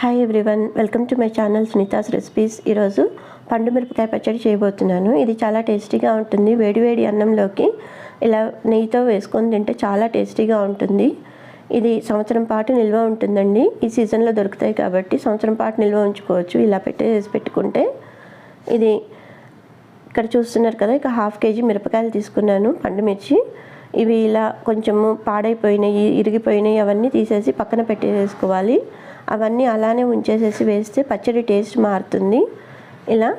Hi everyone welcome to my channel Sunita's recipes ఈరోజు పండు మిరపకాయ పచ్చడి చేయబోతున్నాను. ఇది చాలా టేస్టీగా ఉంటుంది. వేడివేడి అన్నంలోకి ఇలా నెయ్యితో వేసుకొని తింటే చాలా టేస్టీగా ఉంటుంది. ఇది సంవత్సరం పాటు నిల్వ ఉంటుందండి. ఈ సీజన్లో దొరుకుతాయి కాబట్టి సంవత్సరం పాటు నిల్వ ఉంచుకోవచ్చు. ఇలా పెట్టేసి పెట్టుకుంటే ఇది ఇక్కడ చూస్తున్నారు కదా ఇక హాఫ్ కేజీ మిరపకాయలు తీసుకున్నాను పండు మిర్చి. ఇవి ఇలా కొంచెము పాడైపోయినాయి ఇరిగిపోయినాయి అవన్నీ తీసేసి పక్కన పెట్టేసుకోవాలి. అవన్నీ అలానే ఉంచేసేసి వేస్తే పచ్చడి టేస్ట్ మారుతుంది. ఇలా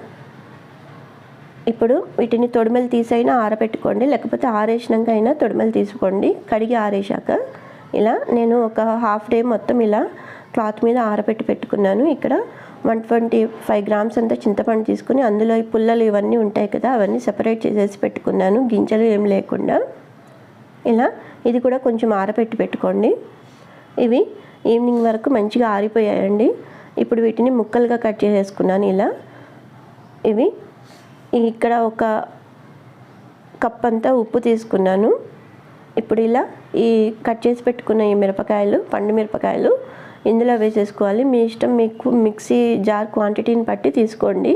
ఇప్పుడు వీటిని తొడిమలు తీసైనా ఆరబెట్టుకోండి లేకపోతే ఆరేసినాక అయినా తొడిమలు తీసుకోండి కడిగి ఆరేసాక ఇలా నేను ఒక హాఫ్ డే మొత్తం ఇలా క్లాత్ మీద ఆరబెట్టి పెట్టుకున్నాను. ఇక్కడ వన్ ట్వంటీ ఫైవ్ గ్రామ్స్ అంతా చింతపండు తీసుకుని అందులో ఈ పుల్లలు ఇవన్నీ ఉంటాయి కదా అవన్నీ సెపరేట్ చేసేసి పెట్టుకున్నాను. గింజలు ఏం లేకుండా. ఇలా ఇది కూడా కొంచెం ఆరబెట్టి పెట్టుకోండి. ఇవి ఈవినింగ్ వరకు మంచిగా ఆరిపోయాయండి. ఇప్పుడు వీటిని ముక్కలుగా కట్ చేసేసుకున్నాను ఇలా. ఇవి ఇక్కడ ఒక కప్ అంతా ఉప్పు తీసుకున్నాను. ఇప్పుడు ఇలా ఈ కట్ చేసి పెట్టుకున్న ఈ మిరపకాయలు పండు మిరపకాయలు ఇందులో వేసేసుకోవాలి. మీ ఇష్టం మీకు మిక్సీ జార్ క్వాంటిటీని బట్టి తీసుకోండి.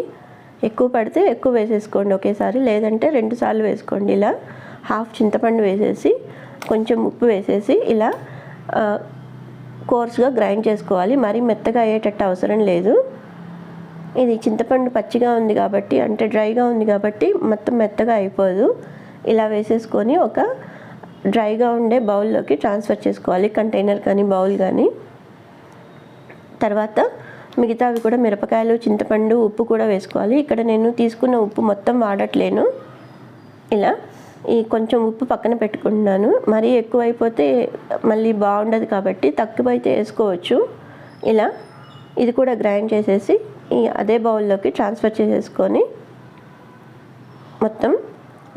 ఎక్కువ పడితే ఎక్కువ వేసేసుకోండి ఒకేసారి. లేదంటే రెండు సార్లు వేసుకోండి ఇలా. హాఫ్ చింతపండు వేసేసి కొంచెం ఉప్పు వేసేసి ఇలా కోర్స్గా గ్రైండ్ చేసుకోవాలి. మరీ మెత్తగా అయ్యేటట్టు అవసరం లేదు. ఇది చింతపండు పచ్చిగా ఉంది కాబట్టి అంటే డ్రైగా ఉంది కాబట్టి మొత్తం మెత్తగా అయిపోదు. ఇలా వేసేసుకొని ఒక డ్రైగా ఉండే బౌల్లోకి ట్రాన్స్ఫర్ చేసుకోవాలి. కంటైనర్ కానీ బౌల్ కానీ. తర్వాత మిగతావి కూడా మిరపకాయలు చింతపండు ఉప్పు కూడా వేసుకోవాలి. ఇక్కడ నేను తీసుకున్న ఉప్పు మొత్తం వాడట్లేను. ఇలా ఈ కొంచెం ఉప్పు పక్కన పెట్టుకుంటున్నాను. మరీ ఎక్కువైపోతే మళ్ళీ బాగుండదు కాబట్టి తక్కువైతే వేసుకోవచ్చు. ఇలా ఇది కూడా గ్రైండ్ చేసేసి ఈ అదే బౌల్లోకి ట్రాన్స్ఫర్ చేసేసుకొని మొత్తం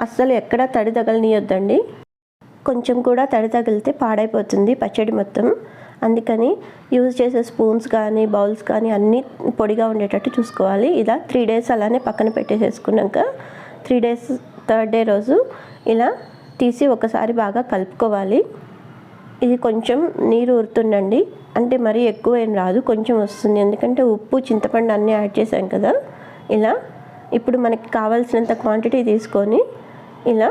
అస్సలు ఎక్కడ తడి తగలనియొద్దండి. కొంచెం కూడా తడి తగిలితే పాడైపోతుంది పచ్చడి మొత్తం. అందుకని యూజ్ చేసే స్పూన్స్ కానీ బౌల్స్ కానీ అన్నీ పొడిగా ఉండేటట్టు చూసుకోవాలి. ఇలా త్రీ డేస్ అలానే పక్కన పెట్టేసేసుకున్నాక త్రీ డేస్ థర్డ్ డే రోజు ఇలా తీసి ఒకసారి బాగా కలుపుకోవాలి. ఇది కొంచెం నీరు ఊరుతుండండి అంటే మరీ ఎక్కువ ఏం రాదు కొంచెం వస్తుంది. ఎందుకంటే ఉప్పు చింతపండు అన్నీ యాడ్ చేసాం కదా. ఇలా ఇప్పుడు మనకి కావాల్సినంత క్వాంటిటీ తీసుకొని ఇలా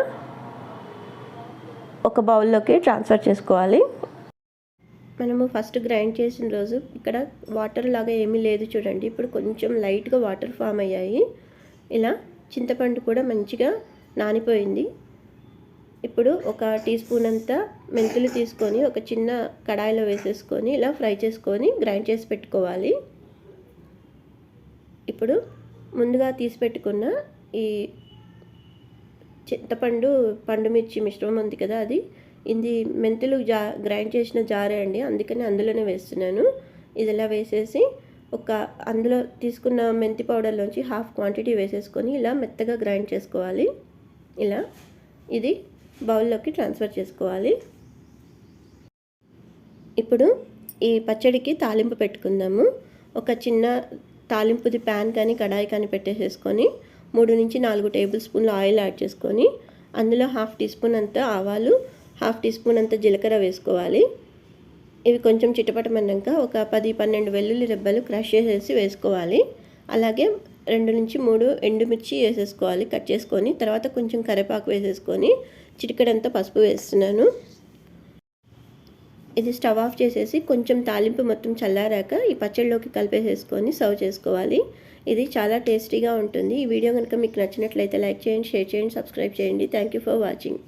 ఒక బౌల్లోకి ట్రాన్స్ఫర్ చేసుకోవాలి. మనము ఫస్ట్ గ్రైండ్ చేసిన రోజు ఇక్కడ వాటర్ లాగా ఏమీ లేదు చూడండి. ఇప్పుడు కొంచెం లైట్గా వాటర్ ఫామ్ అయ్యాయి. ఇలా చింతపండు కూడా మంచిగా నానిపోయింది. ఇప్పుడు ఒక టీ స్పూన్ అంతా మెంతులు తీసుకొని ఒక చిన్న కడాయిలో వేసేసుకొని ఇలా ఫ్రై చేసుకొని గ్రైండ్ చేసి పెట్టుకోవాలి. ఇప్పుడు ముందుగా తీసి పెట్టుకున్న ఈ చింతపండు పండు మిర్చి మిశ్రమం ఉంది కదా అది. ఇది మెంతులు జా గ్రైండ్ చేసిన జారే అండి అందుకని అందులోనే వేస్తున్నాను. ఇది ఇలా వేసేసి ఒక అందులో తీసుకున్న మెంతి పౌడర్లోంచి హాఫ్ క్వాంటిటీ వేసేసుకొని ఇలా మెత్తగా గ్రైండ్ చేసుకోవాలి. ఇలా. ఇది బౌల్లోకి ట్రాన్స్ఫర్ చేసుకోవాలి. ఇప్పుడు ఈ పచ్చడికి తాలింపు పెట్టుకుందాము. ఒక చిన్న తాలింపుది ప్యాన్ కానీ కడాయి కానీ పెట్టేసేసుకొని మూడు నుంచి నాలుగు టేబుల్ స్పూన్లు ఆయిల్ యాడ్ చేసుకొని అందులో హాఫ్ టీ స్పూన్ అంత ఆవాలు హాఫ్ టీ స్పూన్ అంత జీలకర్ర వేసుకోవాలి. ఇవి కొంచెం చిటపటమన్నాక ఒక పది పన్నెండు వెల్లుల్లి రెబ్బలు క్రష్ చేసేసి వేసుకోవాలి. అలాగే రెండు నుంచి మూడు ఎండుమిర్చి వేసేసుకోవాలి. కట్ చేసుకొని తర్వాత కొంచెం కరివేపాకు వేసేసుకొని చిటికడంతా పసుపు వేస్తున్నాను. ఇది స్టవ్ ఆఫ్ చేసేసి కొంచెం తాలింపు మొత్తం చల్లారాక ఈ పచ్చడిలోకి కలిపేసేసుకొని సర్వ్ చేసుకోవాలి. ఇది చాలా టేస్టీగా ఉంటుంది. ఈ వీడియో కనుక మీకు నచ్చినట్లయితే లైక్ చేయండి షేర్ చేయండి సబ్స్క్రైబ్ చేయండి. Thank you for watching